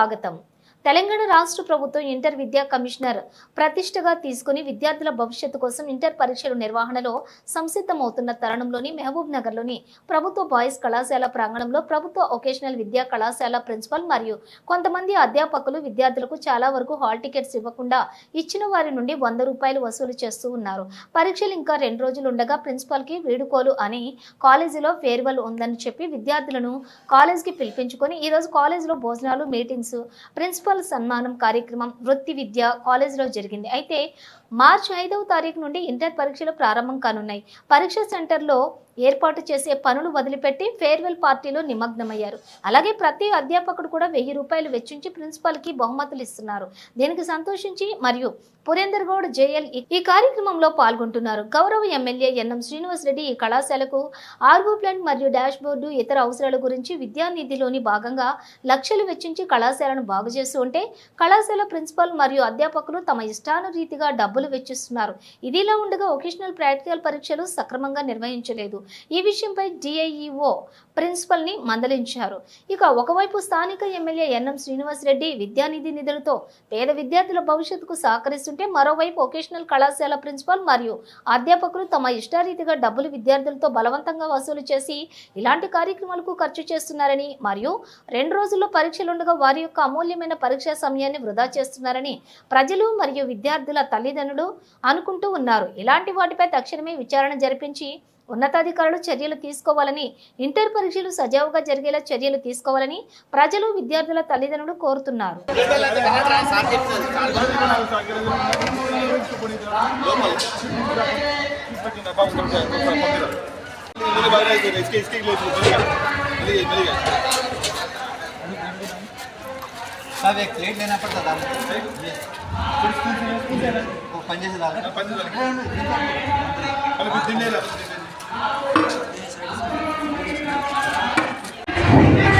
స్వాగతం. తెలంగాణ రాష్ట్ర ప్రభుత్వం ఇంటర్ విద్యా కమిషనర్ ప్రతిష్టగా తీసుకుని విద్యార్థుల భవిష్యత్తు కోసం ఇంటర్ పరీక్షల నిర్వహణలో సంసిద్ధమవుతున్న తరుణంలోని మహబూబ్ నగర్లోని ప్రభుత్వ బాయ్స్ కళాశాల ప్రాంగణంలో ప్రభుత్వ ఒకేషనల్ విద్యా కళాశాల ప్రిన్సిపల్ మరియు కొంతమంది అధ్యాపకులు విద్యార్థులకు చాలా వరకు హాల్ టికెట్స్ ఇవ్వకుండా ఇచ్చిన వారి నుండి వంద రూపాయలు వసూలు చేస్తూ ఉన్నారు. పరీక్షలు ఇంకా రెండు రోజులు ఉండగా ప్రిన్సిపల్కి వీడుకోలు అని కాలేజీలో ఫేర్వెల్ ఉందని చెప్పి విద్యార్థులను కాలేజ్కి పిలిపించుకొని ఈరోజు కాలేజీలో భోజనాలు మీటింగ్స్ ప్రిన్సిపల్ సన్మానం కార్యక్రమం వృత్తి విద్య కాలేజీలో జరిగింది. అయితే మార్చి ఐదవ తారీఖు నుండి ఇంటర్ పరీక్షలు ప్రారంభం కానున్నాయి. పరీక్ష సెంటర్లో ఏర్పాటు చేసే పనులు వదిలిపెట్టి ఫేర్వెల్ పార్టీలో నిమగ్నమయ్యారు. అలాగే ప్రతి అధ్యాపకుడు కూడా వెయ్యి రూపాయలు వెచ్చించి ప్రిన్సిపాల్కి బహుమతులు ఇస్తున్నారు. దీనికి సంతోషించి మరియు పురేందర్ గౌడ్ జేఎల్ ఈ- కార్యక్రమంలో పాల్గొంటున్నారు. గౌరవ ఎమ్మెల్యే ఎన్ఎం శ్రీనివాస్ రెడ్డి ఈ కళాశాలకు ఆర్వో ప్లాంట్ మరియు డాష్ బోర్డు ఇతర అవసరాల గురించి విద్యానిధిలోని భాగంగా లక్షలు వెచ్చించి కళాశాలను బాగు చేస్తూ ఉంటే కళాశాల ప్రిన్సిపల్ మరియు అధ్యాపకులు తమ ఇష్టానురీతిగా డబ్బులు వెచ్చిస్తున్నారు. ఇదిలా ఉండగా ఒకేషనల్ ప్రాక్టికల్ పరీక్షలు సక్రమంగా నిర్వహించలేదు. ఈ విషయంపై డిఐఈఓ ప్రిన్సిపల్ని మందలించారు. ఇక ఒకవైపు స్థానిక ఎమ్మెల్యే ఎన్ఎం శ్రీనివాస్ రెడ్డి విద్యానిధి నిధులతో పేద విద్యార్థుల భవిష్యత్తుకు సహకరిస్తుంటే మరోవైపు వొకేషనల్ కళాశాల ప్రిన్సిపల్ మరియు అధ్యాపకులు తమ ఇష్టారీతిగా డబ్బులు విద్యార్థులతో బలవంతంగా వసూలు చేసి ఇలాంటి కార్యక్రమాలకు ఖర్చు చేస్తున్నారని మరియు రెండు రోజుల్లో పరీక్షలుండగా వారి యొక్క అమూల్యమైన పరీక్షా సమయాన్ని వృధా చేస్తున్నారని ప్రజలు మరియు విద్యార్థుల తల్లిదండ్రులు అనుకుంటూ ఉన్నారు. ఇలాంటి వాటిపై తక్షణమే విచారణ జరిపించి ఉన్నతాధికారులు చర్యలు తీసుకోవాలని ఇంటర్ పరీక్షలు సజావుగా జరిగేలా చర్యలు తీసుకోవాలని ప్రజలు విద్యార్థుల తల్లిదండ్రులు కోరుతున్నారు. పనిచేసేదా Thank you.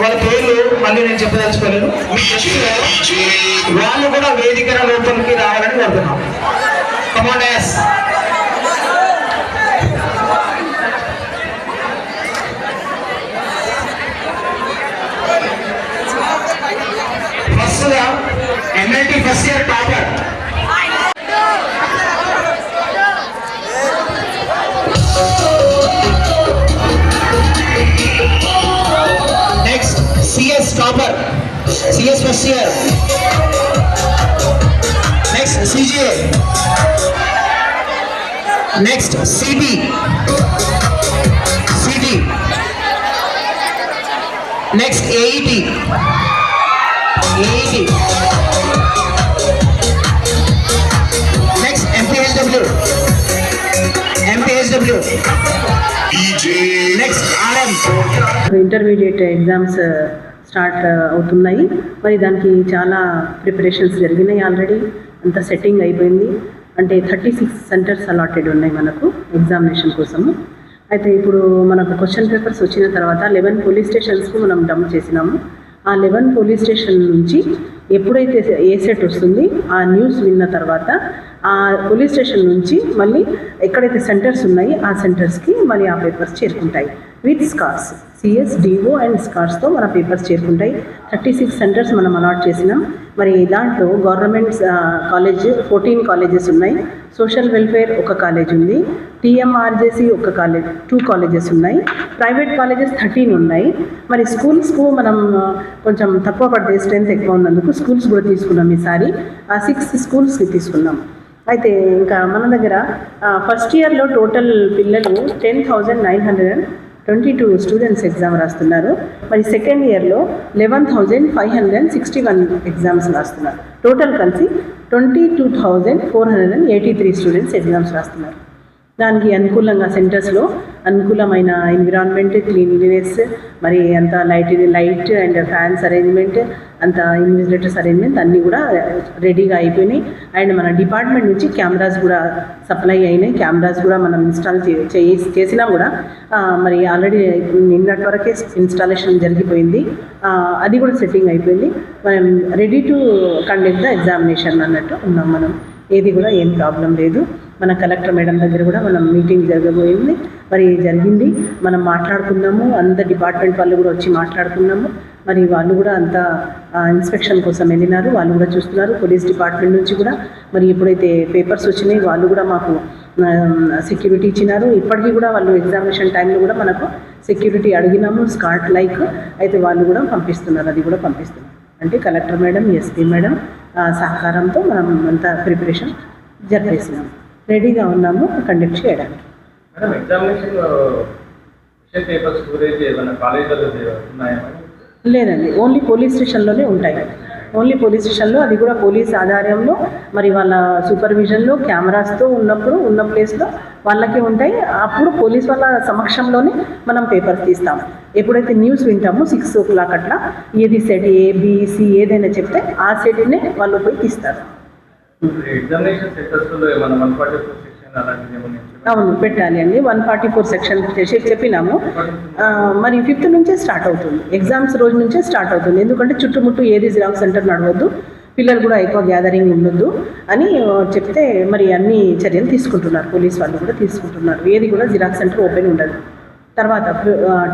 వాళ్ళ పేర్లు మళ్ళీ నేను చెప్పదలుచుకోలేను వాళ్ళు కూడా వేదిక లోపలికి రావాలని కోరుతున్నాం. కమాండ్ ఎస్ ఫస్ట్గా NIT first year next CB CD next AET AET next MPHW MPHW next RM intermediate exams start అవుతున్నాయి. మరి దానికి చాలా ప్రిపరేషన్స్ జరిగినాయి ఆల్రెడీ అంతా సెట్టింగ్ అయిపోయింది. అంటే థర్టీ సిక్స్ సెంటర్స్ అలాటెడ్ ఉన్నాయి మనకు ఎగ్జామినేషన్ కోసము. అయితే ఇప్పుడు మనకు క్వశ్చన్ పేపర్స్ వచ్చిన తర్వాత లెవెన్ పోలీస్ స్టేషన్స్కు మనం డమ్ చేసినాము. ఆ లెవెన్ పోలీస్ స్టేషన్ నుంచి ఎప్పుడైతే ఏ సెట్ వస్తుంది ఆ న్యూస్ విన్న తర్వాత ఆ పోలీస్ స్టేషన్ నుంచి మళ్ళీ ఎక్కడైతే సెంటర్స్ ఉన్నాయి ఆ సెంటర్స్కి మళ్ళీ ఆ పేపర్స్ చేరుకుంటాయి. With escorts. CS DO and స్కార్స్తో మన పేపర్స్ చేరుకుంటాయి. థర్టీ సిక్స్ సెంటర్స్ మనం అలాట్ చేసినాం. మరి దాంట్లో గవర్నమెంట్ కాలేజ్ ఫోర్టీన్ కాలేజెస్ ఉన్నాయి. సోషల్ వెల్ఫేర్ ఒక కాలేజ్ ఉంది. టీఎంఆర్జేసి ఒక కాలేజ్ టూ కాలేజెస్ ఉన్నాయి. ప్రైవేట్ కాలేజెస్ థర్టీన్ ఉన్నాయి. మరి స్కూల్స్కు మనం కొంచెం తక్కువ పడితే స్ట్రెంత్ ఎక్కువ ఉన్నందుకు స్కూల్స్ కూడా తీసుకున్నాం ఈసారి. ఆ సిక్స్ స్కూల్స్కి తీసుకున్నాం. అయితే ఇంకా మన దగ్గర ఫస్ట్ ఇయర్లో టోటల్ పిల్లలు ten thousand nine hundred and twenty two students exam రాస్తున్నారు. మరి సెకండ్ ఇయర్లో eleven thousand five hundred and sixty one exams రాస్తున్నారు. టోటల్ కలిసి twenty two thousand four hundred and eighty three students exams రాస్తున్నారు. దానికి అనుకూలంగా సెంటర్స్లో అనుకూలమైన ఎన్విరాన్మెంట్ క్లీన్లీనెస్ మరి అంత light light and fans arrangement అంత ఇన్విజిలేటర్స్ అరేంజ్మెంట్ అన్నీ కూడా రెడీగా అయిపోయినాయి. అండ్ మన డిపార్ట్మెంట్ నుంచి కెమెరాస్ కూడా సప్లై అయినాయి. కెమెరాస్ కూడా మనం ఇన్స్టాల్ చే చేసి- చేసినా కూడా మరి ఆల్రెడీ నిన్నటి వరకే ఇన్స్టాలేషన్ జరిగిపోయింది. అది కూడా సెట్టింగ్ అయిపోయింది. మనం ready to conduct the examination అన్నట్టు ఉన్నాం మనం. ఏది కూడా ఏం ప్రాబ్లం లేదు. మన కలెక్టర్ మేడం దగ్గర కూడా మనం మీటింగ్ జరగబోయింది. మరి జరిగింది. మనం మాట్లాడుకున్నాము. అంత డిపార్ట్మెంట్ వాళ్ళు కూడా వచ్చి మాట్లాడుకున్నాము. మరి వాళ్ళు కూడా అంత ఇన్స్పెక్షన్ కోసం వెళ్ళినారు. వాళ్ళు కూడా చూస్తున్నారు. పోలీస్ డిపార్ట్మెంట్ నుంచి కూడా మరి ఎప్పుడైతే పేపర్స్ వచ్చినాయి వాళ్ళు కూడా మాకు సెక్యూరిటీ ఇచ్చినారు. ఇప్పటికీ కూడా వాళ్ళు ఎగ్జామినేషన్ టైంలో కూడా మనకు సెక్యూరిటీ అడిగినాము. స్కాట్ లైక్ అయితే వాళ్ళు కూడా పంపిస్తున్నారు. అది కూడా పంపిస్తున్నారు. అంటే కలెక్టర్ మేడం ఎస్పీ మేడం ఆ, సహకారంతో మనం అంత ప్రిపరేషన్ జరిపేసినాము. రెడీగా ఉన్నాము కండక్ట్ చేయడానికి. Madam examination paper storage? లేదండి ఓన్లీ పోలీస్ స్టేషన్లోనే ఉంటాయి. ఓన్లీ పోలీస్ స్టేషన్లో అది కూడా పోలీస్ ఆధార్యంలో మరి వాళ్ళ సూపర్విజన్లో కెమెరాస్తో ఉన్నప్పుడు ఉన్న ప్లేస్లో వాళ్ళకే ఉంటాయి. అప్పుడు పోలీస్ వాళ్ళ సమక్షంలోనే మనం పేపర్స్ తీస్తాం ఎప్పుడైతే న్యూస్ వింటామో సిక్స్ ఓ క్లాక్ అట్లా ఏది సెట్ ఏ బీసీ ఏదైనా చెప్తే ఆ సెట్నే వాళ్ళు పోయి తీస్తారు. అవును పెట్టాలి అండి. వన్ ఫార్టీ ఫోర్ సెక్షన్ చేసి చెప్పినాము. మరి ఫిఫ్త్ నుంచే స్టార్ట్ అవుతుంది. ఎగ్జామ్స్ రోజు నుంచే స్టార్ట్ అవుతుంది. ఎందుకంటే చుట్టుముట్టు ఏది జిరాక్స్ సెంటర్ నడవద్దు. పిల్లలు కూడా ఎక్కువ గ్యాదరింగ్ ఉండొద్దు అని చెప్తే మరి అన్ని చర్యలు తీసుకుంటున్నారు. పోలీస్ వాళ్ళు కూడా తీసుకుంటున్నారు. ఏది కూడా జిరాక్స్ సెంటర్ ఓపెన్ ఉండదు. తర్వాత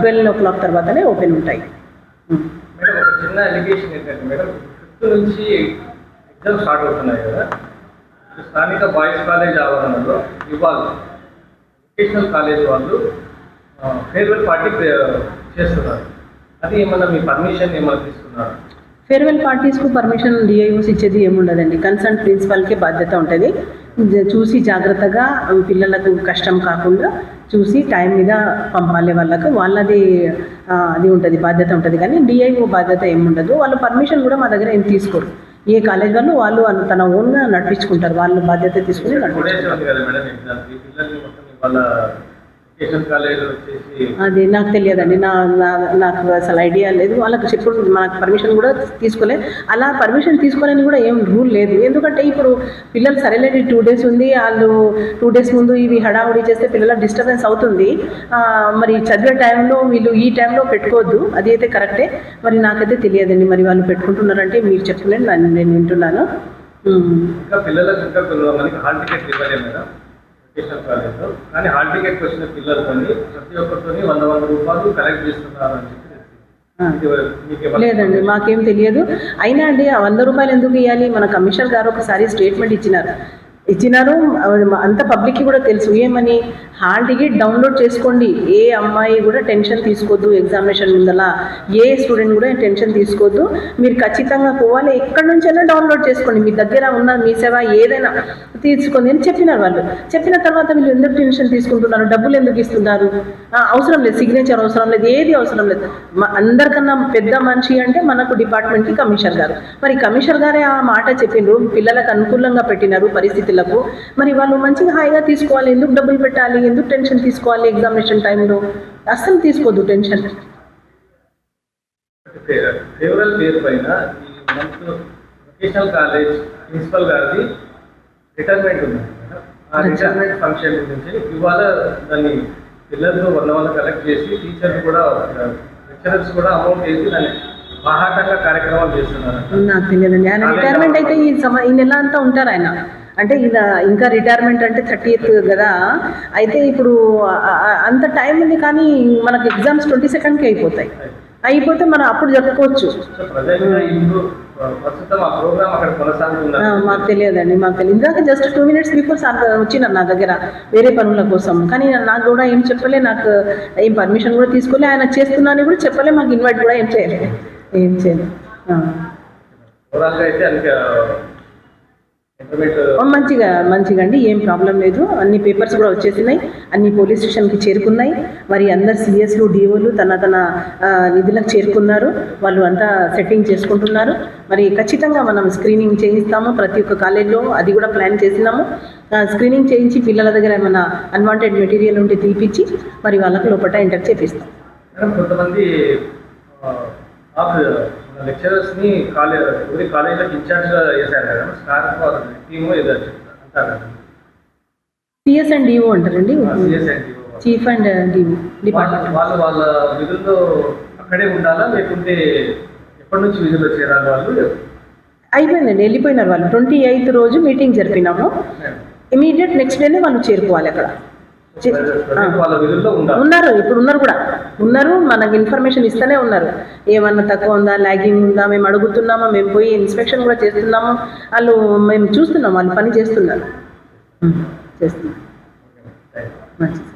ట్వెల్వ్ ఓ క్లాక్ తర్వాతనే ఓపెన్ ఉంటాయి. ఉం. మేడం ఒక చిన్న అలిగేషన్ ఏంటంటే మేడం ఫిఫ్త్ నుంచి ఎగ్జామ్ స్టార్ట్ అవుతున్నాయి కదా. స్థానిక బాయ్స్ కాలేజ్ ఆవరణలో ఇవాళ వొకేషనల్ కాలేజ్ వాళ్ళు ఫేర్వెల్ పార్టీ చేస్తున్నారు. అది ఏమన్నా మీ పర్మిషన్ ఏమైనా తీసుకున్నారు? ఫేర్వెల్ పార్టీస్కు పర్మిషన్ డిఐఓస్ ఇచ్చేది ఏముండదండి. కన్సర్న్ ప్రిన్సిపల్కే బాధ్యత ఉంటుంది. చూసి జాగ్రత్తగా పిల్లలకు కష్టం కాకుండా చూసి టైం మీద పంపాలి వాళ్ళకు. వాళ్ళది అది ఉంటుంది బాధ్యత ఉంటుంది. కానీ డిఐఓ బాధ్యత ఏముండదు. వాళ్ళ పర్మిషన్ కూడా మా దగ్గర ఏం తీసుకోరు. ఏ కాలేజ్ వాళ్ళు వాళ్ళు తన ఓన్గా నడిపించుకుంటారు. వాళ్ళు బాధ్యత తీసుకుని నడిపించుకుంటారు. అది నాకు తెలియదండి. నా నా- నాకు అసలు ఐడియా లేదు. వాళ్ళకి చెప్పుడు మనకు పర్మిషన్ కూడా తీసుకోలేదు అలా పర్మిషన్ తీసుకోవాలని కూడా ఏం రూల్ లేదు. ఎందుకంటే ఇప్పుడు పిల్లలు సరేలేండి టూ డేస్ ఉంది. వాళ్ళు టూ డేస్ ముందు ఇవి హడావుడి చేస్తే పిల్లల డిస్టర్బెన్స్ అవుతుంది. మరి చదివే టైంలో వీళ్ళు ఈ టైంలో పెట్టుకోవద్దు. అది అయితే కరెక్టే మరి నాకైతే తెలియదండి మరి వాళ్ళు పెట్టుకుంటున్నారంటే మీరు చెప్పలేదు నన్ను నేను వింటున్నాను. ఇంకా పిల్లలకు ఇంకా కొంతమందికి హాల్ టికెట్ ఇవ్వలేదు మేడం. వొకేషనల్ కాలేజ్లో కానీ హాల్ టికెట్ వచ్చిన పిల్లలతోని ప్రతి ఒక్కరితోని వంద వంద రూపాయలు కలెక్ట్ చేస్తున్నారు అని చెప్పి లేదండి మాకేం తెలియదు. అయినా అండి ఆ వంద రూపాయలు ఎందుకు ఇవ్వాలి మన కమిషనర్ గారు ఒకసారి స్టేట్మెంట్ ఇచ్చినారు. ఇచ్చినారు అంత పబ్లిక్కి కూడా తెలుసు. ఏమని? హాల్ టికెట్ డౌన్లోడ్ చేసుకోండి. ఏ అమ్మాయి కూడా టెన్షన్ తీసుకోవద్దు ఎగ్జామినేషన్ ముందల. ఏ స్టూడెంట్ కూడా టెన్షన్ తీసుకోవద్దు మీరు ఖచ్చితంగా పోవాలి. ఎక్కడి నుంచైనా డౌన్లోడ్ చేసుకోండి. మీ దగ్గర ఉన్న మీ సేవ ఏదైనా తీసుకోండి అని చెప్పినారు వాళ్ళు. చెప్పిన తర్వాత వీళ్ళు ఎందుకు టెన్షన్ తీసుకుంటున్నారు? డబ్బులు ఎందుకు ఇస్తున్నారు? అవసరం లేదు. సిగ్నేచర్ అవసరం లేదు. ఏది అవసరం లేదు. అందరికన్నా పెద్ద మనిషి అంటే మనకు డిపార్ట్మెంట్కి కమిషనర్ గారు. మరి కమిషనర్ గారే ఆ మాట చెప్పిండ్రు. పిల్లలకు అనుకూలంగా పెట్టినారు పరిస్థితులకు. మరి వాళ్ళు మంచిగా హాయిగా తీసుకోవాలి. ఎందుకు డబ్బులు పెట్టాలి? ఎందుకు టెన్షన్ తీసుకోవాలి ఎగ్జామినేషన్ టైంలో? అస్సలు తీసుకోవద్దు టెన్షన్. ఫేవరల్ పేరు పైన వొకేషనల్ కాలేజ్ ప్రిన్సిపల్ గారిది రిటైర్మెంట్ ఉంది. ఆ రిటైర్మెంట్ ఫంక్షన్ గురించి ఇవాళ దాన్ని పిల్లలతో వంద వంద కలెక్ట్ చేసి టీచర్లు కూడా లెక్చరర్స్ కూడా అమౌంట్ వేసి దాన్ని బాహాటంగా కార్యక్రమాలు చేస్తున్నారు. నాకు తెలియదండి. ఆయన రిటైర్మెంట్ అయితే ఈ సమ ఈ నెల అంతా ఉంటారు ఆయన. అంటే ఈయన ఇంకా రిటైర్మెంట్ అంటే థర్టీయత్ కదా. అయితే ఇప్పుడు అంత టైం ఉంది కానీ మనకు ఎగ్జామ్స్ ట్వంటీ సెకండ్కి అయిపోతాయి. అయిపోతే మనం అప్పుడు కొనసాగుతున్నారు మాకు తెలియదండి మాకు తెలియదు. ఇందాక just two minutes before sir వచ్చినారు నా దగ్గర వేరే పనుల కోసం. కానీ నాకు కూడా ఏం చెప్పలే నాకు ఏం పర్మిషన్ కూడా తీసుకోలే. ఆయన చేస్తున్నా అని కూడా చెప్పలే మాకు ఇన్వైట్ కూడా ఏం చేయలేదు ఏం చేయలేదు ఆ. ఓవరాల్గా అయితే అందుకే ఇంటర్మీడియట్ ఓ, మంచిగా మంచిగా అండి. ఏం ప్రాబ్లం లేదు. అన్ని పేపర్స్ కూడా వచ్చేసినాయి. అన్ని పోలీస్ స్టేషన్కి చేరుకున్నాయి. మరి అందరు సిఎస్లు డిఓలు తన తన నిధులకు చేరుకున్నారు. వాళ్ళు అంతా సెట్టింగ్ చేసుకుంటున్నారు. మరి ఖచ్చితంగా మనం స్క్రీనింగ్ చేయిస్తాము ప్రతి ఒక్క కాలేజ్లో. అది కూడా ప్లాన్ చేసినాము. స్క్రీనింగ్ చేయించి పిల్లల దగ్గర ఏమైనా అన్వాంటెడ్ మెటీరియల్ ఉంటే తీపిచ్చి మరి వాళ్ళకు లోపల ఎంటర్ చేపిస్తాం. కొంతమంది లెక్చరర్స్ని కాలేజ్ ఎవరి కాలేజీలకు ఇన్ఛార్జ్ కదా స్టార్ టీమ్ ఏదో అంటారు సిఎస్ అండ్ డిఓ అంటారండి? సిఎస్ఎన్టీ చీఫ్ అండ్ డిఓ డిపార్ట్మెంట్ వాళ్ళు వాళ్ళ విధుల్లో అక్కడే ఉండాలా లేకుంటే ఎప్పటి నుంచి విధుల్లో చేరాలి వాళ్ళు? అయిపోయిందండి వెళ్ళిపోయినారు వాళ్ళు. ట్వంటీ ఎయిత్ రోజు మీటింగ్ జరిపినాము. ఇమీడియట్ నెక్స్ట్ డేనే వాళ్ళు చేరుకోవాలి అక్కడ. ఉన్నారు ఇప్పుడు ఉన్నారు కూడా. ఉన్నారు మనకు ఇన్ఫర్మేషన్ ఇస్తూనే ఉన్నారు. ఏమన్నా తక్కువ ఉందా లాగింగ్ ఉందా మేము అడుగుతున్నామా మేము పోయి ఇన్స్పెక్షన్ కూడా చేస్తున్నాము వాళ్ళు మేము చూస్తున్నాం వాళ్ళు పని చేస్తున్నారు. చేస్తున్నాం మంచిది.